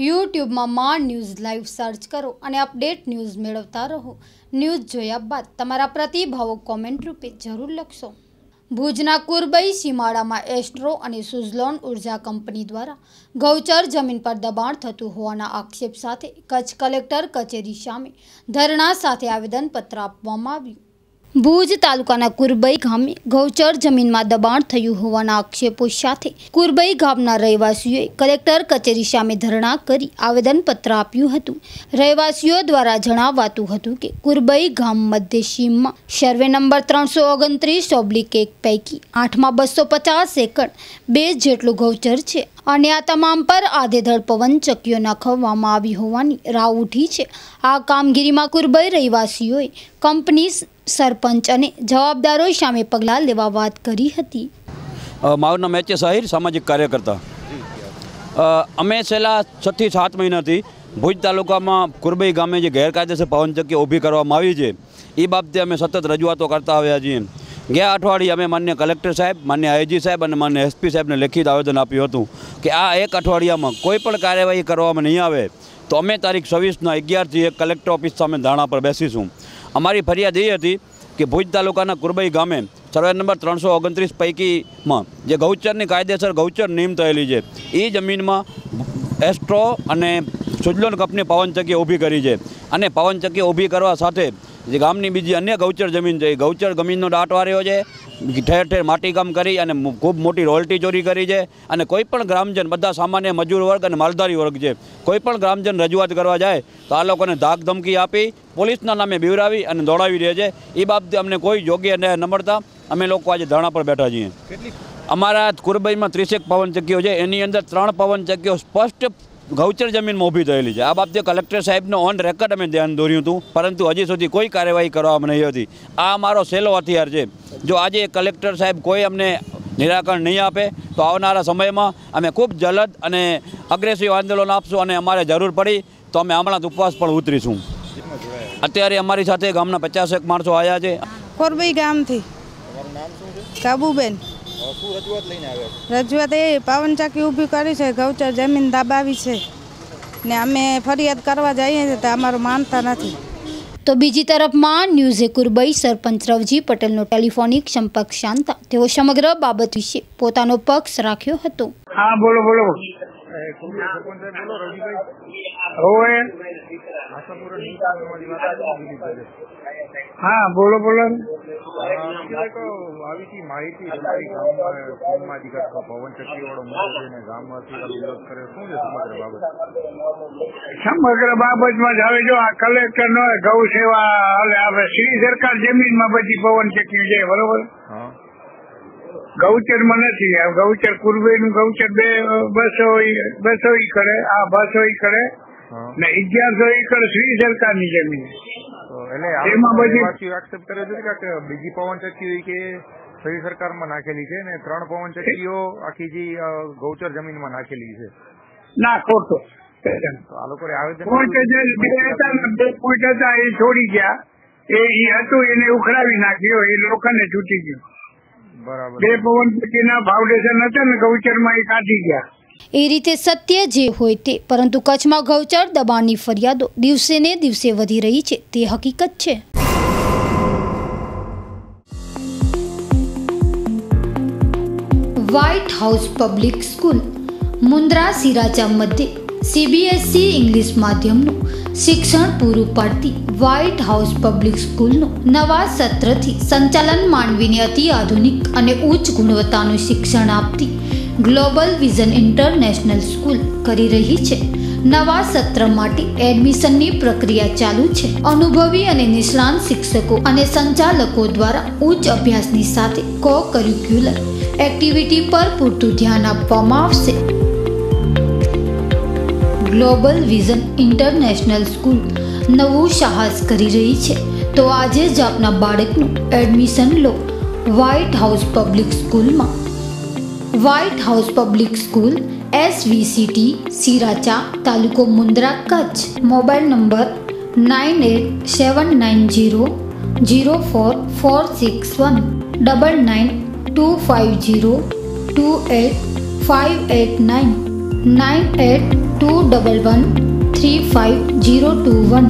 યુટ્યુબમાં માં news live search કરો અને અપડેટ ન્યૂઝ મેળવતા રહો. ન્યૂઝ જોયા બાદ તમારા પ્રતિભાવો કોમેન્ટ રૂપે જરૂર લખશો. ભુજના કુરબઈ સીમાડામાં એસ્ટ્રો અને સુઝલોન ઊર્જા કંપની દ્વારા ગૌચર જમીન પર દબાણ થતું હોવાના આક્ષેપ સાથે કચ્છ કલેક્ટર કચેરી સામે ધરણા સાથે આવેદનપત્ર આપવામાં આવ્યું. ભુજ તાલુકાના કુરબઈ ગામે ગૌચર જમીનમાં દબાણ થયું હોવાના આક્ષેપો સાથે કુરબઈ ગામના રહેવાસીઓએ કલેક્ટર કચેરી સામે ધરણા કરી આવેદનપત્ર આપ્યું હતું. રહેવાસીઓ દ્વારા જણાવાતું હતું કે કુરબઈ ગામ મધ્ય સીમમાં સર્વે નંબર ત્રણસો ઓગણત્રીસ ઓબ્લિક એક પૈકી આઠમાં બસો પચાસ એકર બે જેટલું ગૌચર છે અને આ તમામ પર આધેધડ પવનચક્કીઓ નાખવામાં આવી હોવાની રાવ ઉઠી છે. આ કામગીરીમાં કુરબઈ રહેવાસીઓએ કંપની સરપંચ અને જવાબદારો સામે પગલાં લેવા વાત કરી હતી. અ, મારું નામ એચ એ સાહિર સામાજિક કાર્યકર્તા. અ, અમે છેલ્લા છથી સાત મહિનાથી ભુજ તાલુકામાં કુરબઈ ગામે જે ગેરકાયદેસર પવનચક્કી ઊભી કરવામાં આવી છે એ બાબતે અમે સતત રજૂઆતો કરતા આવ્યા છીએ. ગયા અઠવાડિયે અમે માન્ય કલેક્ટર સાહેબ માન્ય આઈજી સાહેબ અને માન્ય એસપી સાહેબને લેખિત આવેદન આપ્યું હતું કે આ એક અઠવાડિયામાં કોઈ પણ કાર્યવાહી કરવામાં નહીં આવે તો અમે તારીખ છવ્વીસના અગિયારથી એક કલેક્ટર ઓફિસ સામે ધારણા પર બેસીશું. અમારી ફરિયાદ એ હતી કે ભુજ તાલુકાના કુરબઈ ગામે સર્વે નંબર ત્રણસો ઓગણત્રીસ પૈકીમાં જે ગૌચરની કાયદેસર ગૌચર નિયમ થયેલી છે એ જમીનમાં એસ્ટ્રો અને સુજલોન કંપની પવનચક્કી ઊભી કરી છે. અને પવનચક્કી ઊભી કરવા સાથે જે ગામની બીજી અન્ય ગૌચર જમીન છે, એ ગૌચર જમીનનો દાટ વાર્યો છે ઠેર ઠેર માટીકામ કરી અને ખૂબ મોટી રોયલ્ટી ચોરી કરી છે. અને કોઈ પણ ગ્રામજન બધા સામાન્ય મજૂર વર્ગ અને માલધારી વર્ગ છે કોઈ પણ ગ્રામજન રજૂઆત કરવા જાય તો આ લોકોને ધાક ધમકી આપી પોલીસના નામે બીવરાવી અને દોડાવી રહે છે. એ બાબતે અમને કોઈ યોગ્ય ન્યાય ન મળતા. અમે લોકો આજે ધરણા પર બેઠા છીએ. અમારા કુરબઈમાં ત્રીસેક પવન ચક્કીઓ છે. એની અંદર ત્રણ પવન ચક્કીઓ સ્પષ્ટ ગૌચર જમીનમાં ઊભી થયેલી છે. આ બાબતે કલેક્ટર સાહેબનો ઓન રેકોર્ડ અમે ધ્યાન દોર્યું હતું, પરંતુ હજી સુધી કોઈ કાર્યવાહી કરવામાં નહીં હતી. આ અમારો સહેલો હથિયાર છે. જો આજે કલેક્ટર સાહેબ કોઈ અમને નિરાકરણ નહીં આપે, તો આવનારા સમયમાં અમે ખૂબ જલદ અને અગ્રેસિવ આંદોલન આપશું અને અમારે જરૂર પડી તો અમે હમણાં જ ઉપવાસ પણ ઉતરીશું. અત્યારે અમારી સાથે ગામના પચાસેક માણસો આવ્યા છે. કોરબઈ ગામથી. કાબુબેન. રજૂઆત એ પાવનચાકી ઊભી કરી છે ગૌચર જમીન દાબાવી છે. ને અમે ફરિયાદ કરવા જઈએ છીએ તો અમારું માનતા નથી. તો બીજી તરફમાં ન્યૂઝે કુરબઈ સરપંચ રવજી પટેલનો ટેલિફોનિક સંપર્ક શાંતા. તેઓ સમગ્ર બાબત વિશે પોતાનો પક્ષ રાખ્યો હતો. હા બોલો બોલો. હા બોલો બોલો. આવી હતી માહિતી ગામમાં પવન ને ગામમાંથી વિરોધ શું છે સમગ્ર બાબત? સમગ્ર બાબતમાં જ હવે જો આ કલેક્ટર નો ગૌ સેવા હવે આપણે શ્રી સરકાર જમીનમાં બધી પવન ચક્કી છે બરોબર ગૌચરમાં નથી ગૌચર કુરબે નું ગૌચર બે બસો ઈ- બસો કરે આ બસો કરે ને અગિયારસો એકર શ્રી સરકારની જમીન. તો એટલે એમાં બધી- વાસીઓ એક્સેપ્ટ કરે છે કે બીજી પવન ચક્કી હોય કે સહી સરકારમાં નાખેલી છે ને ત્રણ પવન ચક્કીઓ આખી જે ગૌચર જમીનમાં નાખેલી છે. ના ખોટો આ લોકોએ આવેદન બે હતા બે પોઈન્ટ હતા એ છોડી ગયા. એ હતું એને ઉખડાવી નાખ્યો એ લોકોને છૂટી ગયું. બરાબર. બે પવન પછીના ફાઉન્ડેશન હતા ને ગૌચરમાં એ કાઢી ગયા. એ રીતે સત્ય જે હોય તે. પરંતુ કચ્છમાં ગૌચર દબાણની ફરિયાદો દિવસે ને દિવસે વધી રહી છે. તે હકીકત છે. White House public school Mundra Siracha મધ્યે સીબીએસઈ ઇંગ્લિશ માધ્યમનું શિક્ષણ પૂરું પાડતી વ્હાઇટ હાઉસ પબ્લિક સ્કૂલનું નવા સત્રથી સંચાલન માનવીને અતિ આધુનિક અને ઉચ્ચ ગુણવત્તાનું શિક્ષણ આપતી ગ્લોબલ વિઝન ઇન્ટરનેશનલ સ્કૂલ કરી રહી છે. નવા સત્ર માટે એડમિશનની પ્રક્રિયા ચાલુ છે. અનુભવી અને નિષ્ણાંત શિક્ષકો અને સંચાલકો દ્વારા ઉચ્ચ અભ્યાસની સાથે કો કરિક્યુલર એક્ટિવિટી પર પૂરતું ધ્યાન આપવામાં આવશે. ગ્લોબલ વિઝન ઇન્ટરનેશનલ સ્કૂલ નવું સાહસ કરી રહી છે. તો આજે જ આપના બાળકનું એડમિશન લો. વ્હાઇટ હાઉસ પબ્લિક સ્કૂલમાં white house public school SVCT Siracha તાલુકો Mundra Kutch mobile number nine eight seven nine zero zero four four six one double nine two five zero two eight five eight nine nine eight two double one three five zero two one